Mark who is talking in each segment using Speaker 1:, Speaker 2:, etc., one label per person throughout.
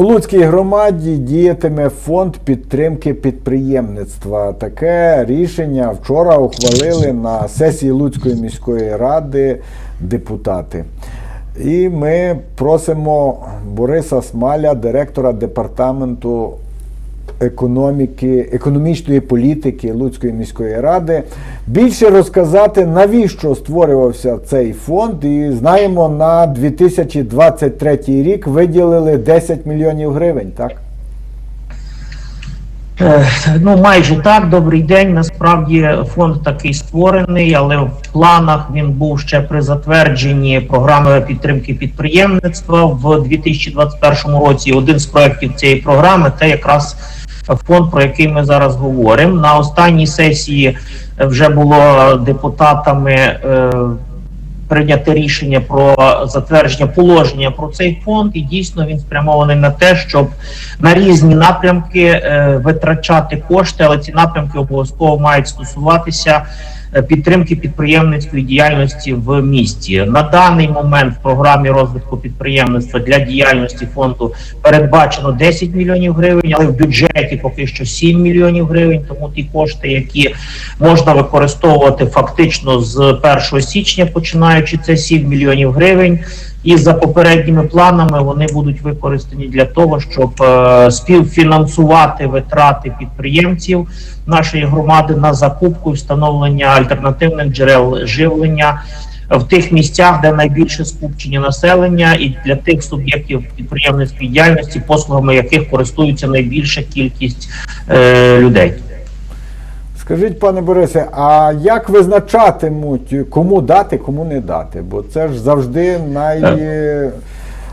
Speaker 1: У Луцькій громаді діятиме фонд підтримки підприємництва. Таке рішення вчора ухвалили на сесії Луцької міської ради депутати. І ми просимо Бориса Смаля, директора департаменту економіки, економічної політики Луцької міської ради, більше розказати, навіщо створювався цей фонд. І знаємо, на 2023 рік виділили 10 мільйонів гривень, так?
Speaker 2: Е, Ну, майже так. Добрий день. Насправді фонд такий створений, але в планах він був ще при затвердженні програми підтримки підприємництва в 2021 році. Один з проєктів цієї програми це якраз фонд, про який ми зараз говоримо. На останній сесії вже було депутатами. е, Прийняти рішення про затвердження положення про цей фонд, і дійсно він спрямований на те, щоб на різні напрямки е, витрачати кошти, але ці напрямки обов'язково мають стосуватися підтримки підприємницької діяльності в місті. На даний момент в програмі розвитку підприємництва для діяльності фонду передбачено 10 мільйонів гривень, але в бюджеті поки що 7 мільйонів гривень. Тому ті кошти, які можна використовувати фактично з 1 січня, починаючи це 7 мільйонів гривень. І за попередніми планами вони будуть використані для того, щоб е, співфінансувати витрати підприємців нашої громади на закупку і встановлення альтернативних джерел живлення в тих місцях, де найбільше скупчення населення, і для тих суб'єктів підприємницької діяльності, послугами яких користується найбільша кількість е, людей.
Speaker 1: Скажіть, пане Борисе, а як визначатимуть, кому дати, кому не дати? Бо це ж завжди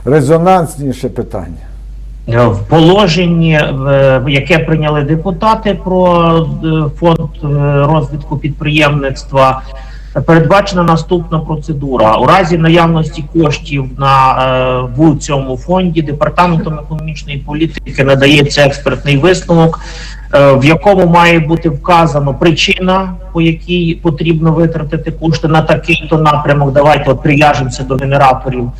Speaker 1: найрезонансніше питання.
Speaker 2: Е, В положенні, яке прийняли депутати про е, фонд е, розвитку підприємництва, передбачена наступна процедура. У разі наявності коштів на е, в цьому фонді департаментом економічної політики надається експертний висновок, е, в якому має бути вказано причина, по якій потрібно витратити кошти на такий-то напрямок. Давайте от прив'яжемося до генераторів.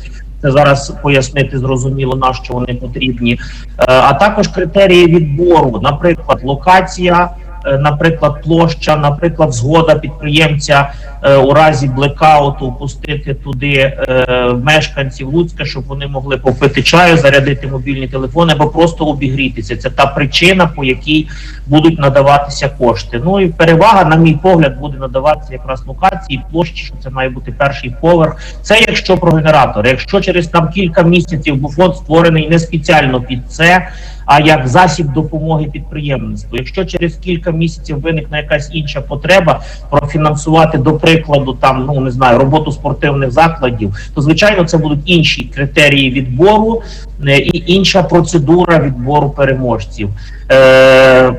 Speaker 2: Це зараз пояснити зрозуміло на що вони потрібні, Е, а також критерії відбору, наприклад, локація, наприклад, площа, наприклад, згода підприємця е, у разі блекауту пустити туди е, мешканців Луцька, щоб вони могли попити чаю, зарядити мобільні телефони або просто обігрітися. Це та причина, по якій будуть надаватися кошти. Ну і перевага, на мій погляд, буде надаватися якраз локації, площі, що це має бути перший поверх. Це якщо про генератор. Якщо через там кілька місяців, бо фонд створений не спеціально під це, а як засіб допомоги підприємництву. Якщо через кілька місяців виникне якась інша потреба профінансувати, до прикладу, там ну не знаю, роботу спортивних закладів, то звичайно це будуть інші критерії відбору е, і інша процедура відбору переможців. Е,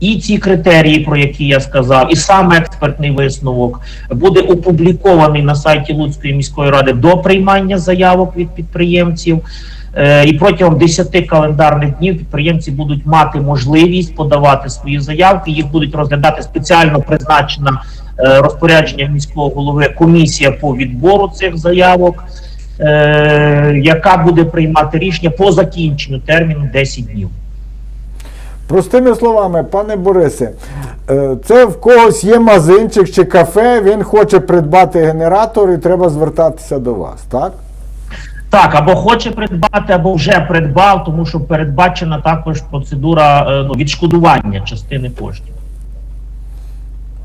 Speaker 2: і ці критерії, про які я сказав, і саме експертний висновок буде опублікований на сайті Луцької міської ради до приймання заявок від підприємців. Е, І протягом 10 календарних днів підприємці будуть мати можливість подавати свої заявки. Їх будуть розглядати спеціально призначена е, розпорядження міського голови комісія по відбору цих заявок, е, яка буде приймати рішення по закінченню терміну 10 днів.
Speaker 1: Простими словами, пане Борисе, це в когось є магазинчик чи кафе, він хоче придбати генератор і треба звертатися до вас, так?
Speaker 2: Так, або хоче придбати, або вже придбав, тому що передбачена також процедура е, ну, відшкодування частини коштів.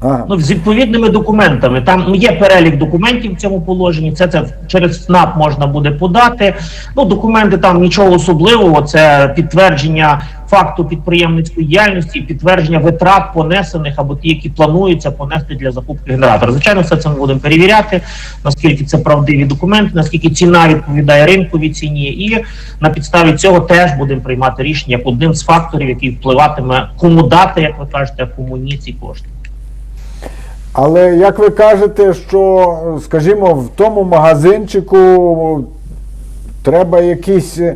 Speaker 1: Ага.
Speaker 2: Ну, з відповідними документами. Там ну, є перелік документів в цьому положенні. Це це через СНАП можна буде подати. Ну, документи там нічого особливого. Це підтвердження факту підприємницької діяльності, підтвердження витрат понесених або ті, які плануються понести для закупки генератора. Звичайно, все це ми будемо перевіряти, наскільки це правдиві документи, наскільки ціна відповідає ринковій ціні, і на підставі цього теж будемо приймати рішення як одним з факторів, який впливатиме кому дати, як ви кажете, а кому ні ці кошти.
Speaker 1: Але як ви кажете, що, скажімо, в тому магазинчику треба якісь е,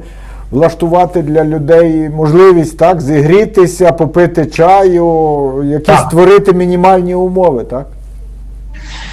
Speaker 1: влаштувати для людей можливість так, зігрітися, попити чаю, якісь
Speaker 2: Так.
Speaker 1: створити мінімальні умови, так?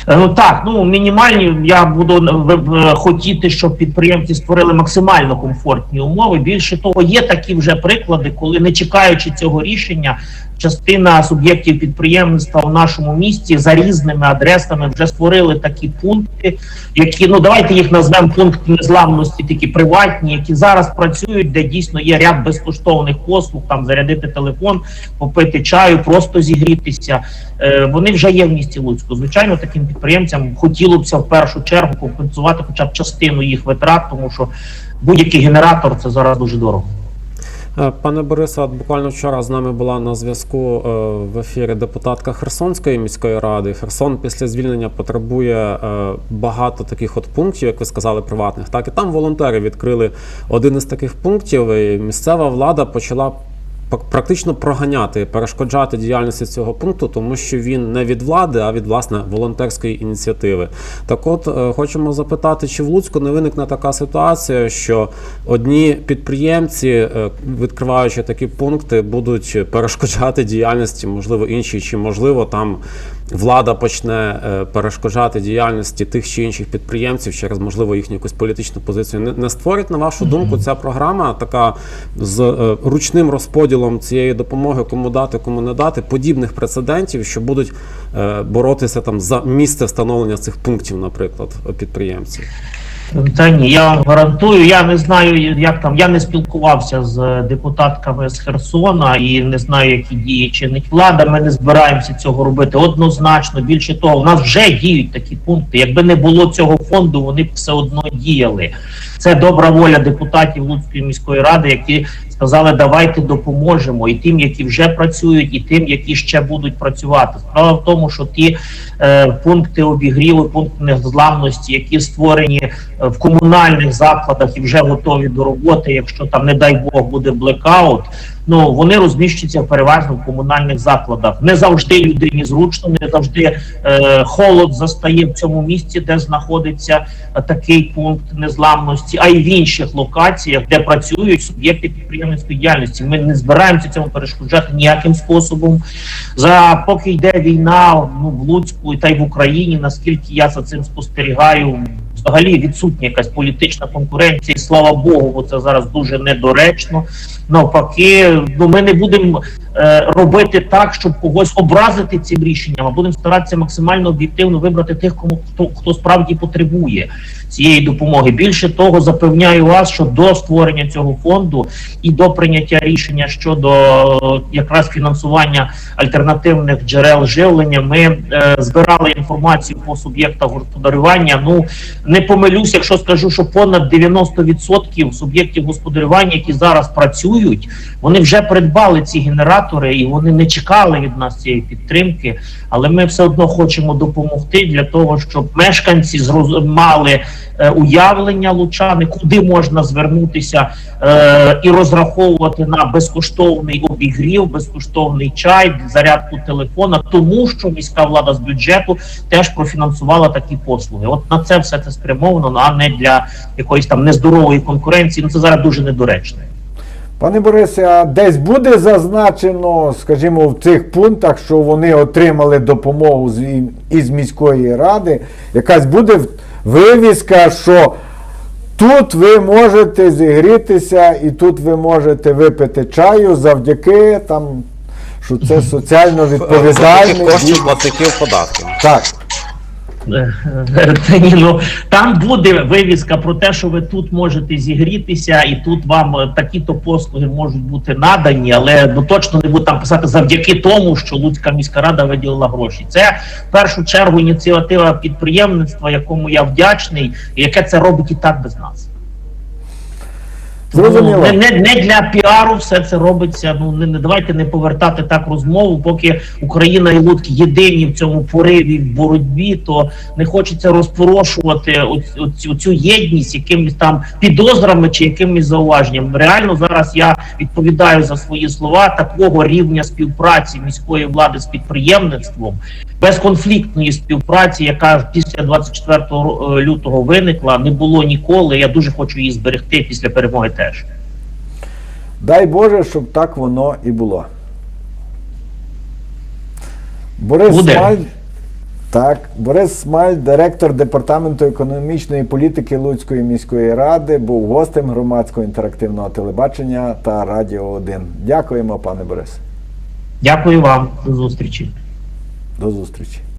Speaker 2: Е, Ну так, ну мінімальні. Я буду е, хотіти, щоб підприємці створили максимально комфортні умови. Більше того, є такі вже приклади, коли не чекаючи цього рішення, частина суб'єктів підприємництва в нашому місті за різними адресами вже створили такі пункти, які ну давайте їх назвемо пункти незламності, такі приватні, які зараз працюють, де дійсно є ряд безкоштовних послуг, там зарядити телефон, попити чаю, просто зігрітися. Е, Вони вже є в місті Луцьку. Звичайно, таким підприємцям хотілося б в першу чергу компенсувати хоча б частину їх витрат, тому що будь-який генератор це зараз дуже дорого.
Speaker 3: Е, Пане Борисе, от буквально вчора з нами була на зв'язку е, в ефірі депутатка Херсонської міської ради. Херсон після звільнення потребує е, багато таких от пунктів, як ви сказали, приватних. Так і там волонтери відкрили один із таких пунктів. І місцева влада почала практично проганяти, перешкоджати діяльності цього пункту, тому що він не від влади, а від власне волонтерської ініціативи. Так, от е, хочемо запитати, чи в Луцьку не виникне така ситуація, що одні підприємці, е, відкриваючи такі пункти, будуть перешкоджати діяльності, можливо, інші, чи можливо там влада почне е, перешкоджати діяльності тих чи інших підприємців через можливо їхню якусь політичну позицію. Не, створить на вашу думку ця програма така з е, ручним розподілом цієї допомоги, кому дати, кому не дати, подібних прецедентів, що будуть е, боротися там за місце встановлення цих пунктів, наприклад, підприємців.
Speaker 2: Та ні, я вам гарантую. Я не знаю, як там. Я не спілкувався з депутатками з Херсона і не знаю, які дії чинить влада. Ми не збираємося цього робити однозначно. Більше того, в нас вже діють такі пункти. Якби не було цього фонду, вони б все одно діяли. Це добра воля депутатів Луцької міської ради, які сказали, давайте допоможемо і тим, які вже працюють, і тим, які ще будуть працювати. Справа в тому, що ті е, пункти обігріву, пункти незламності, які створені е, в комунальних закладах і вже готові до роботи, якщо там, не дай Бог, буде блекаут. Ну вони розміщуються переважно в комунальних закладах. Не завжди людині зручно, не завжди е, холод застає в цьому місці, де знаходиться такий пункт незламності, а й в інших локаціях, де працюють суб'єкти підприємницької діяльності. Ми не збираємося цьому перешкоджати ніяким способом. За поки йде війна ну, в Луцьку та й в Україні, наскільки я за цим спостерігаю, взагалі відсутня якась політична конкуренція. І слава Богу, бо це зараз дуже недоречно. Навпаки, ну ми не будемо е, робити так, щоб когось образити цим рішенням, а будемо старатися максимально об'єктивно вибрати тих, кому хто, хто справді потребує цієї допомоги. Більше того, запевняю вас, що до створення цього фонду і до прийняття рішення щодо е, якраз фінансування альтернативних джерел живлення, ми е, збирали інформацію по суб'єктах господарювання. Ну не помилюсь, якщо скажу, що понад 90% суб'єктів господарювання, які зараз працюють, вони вже придбали ці генератори і вони не чекали від нас цієї підтримки. Але ми все одно хочемо допомогти для того, щоб мешканці мали е, уявлення лучани, куди можна звернутися е, і розраховувати на безкоштовний обігрів, безкоштовний чай, зарядку телефона, тому що міська влада з бюджету теж профінансувала такі послуги. От на це все це спрямовано, а не для якоїсь там нездорової конкуренції. Ну це зараз дуже недоречно.
Speaker 1: Пане Борисе, а десь буде зазначено, скажімо, в цих пунктах, що вони отримали допомогу з, із міської ради, якась буде вивіска, що тут ви можете зігрітися і тут ви можете випити чаю завдяки там, що це соціально відповідальний.
Speaker 3: коштів платників податків.
Speaker 1: Так.
Speaker 2: Е, е, ну там буде вивіска про те, що ви тут можете зігрітися, і тут вам е, такі-то послуги можуть бути надані, але ну точно не буде там писати завдяки тому, що Луцька міська рада виділила гроші. Це в першу чергу ініціатива підприємництва, якому я вдячний, і яке це робить і так без нас.
Speaker 1: Зрозуміло.
Speaker 2: Ну, не, не, не для піару все це робиться. Ну не, не давайте не повертати так розмову. Поки Україна і Луцьк єдині в цьому пориві в боротьбі, то не хочеться розпорошувати оцю, цю єдність якимись там підозрами чи якимись зауваженням. Реально зараз я відповідаю за свої слова такого рівня співпраці міської влади з підприємництвом, безконфліктної співпраці, яка після 24 ро- е, лютого виникла, не було ніколи. Я дуже хочу її зберегти після перемоги теж.
Speaker 1: Дай Боже, щоб так воно і було. Борис
Speaker 2: Буде.
Speaker 1: Смаль, Так, Борис Смаль, директор департаменту економічної політики Луцької міської ради, був гостем громадського інтерактивного телебачення та Радіо 1. Дякуємо, пане Борис.
Speaker 2: Дякую вам. До зустрічі.
Speaker 1: До зустрічі.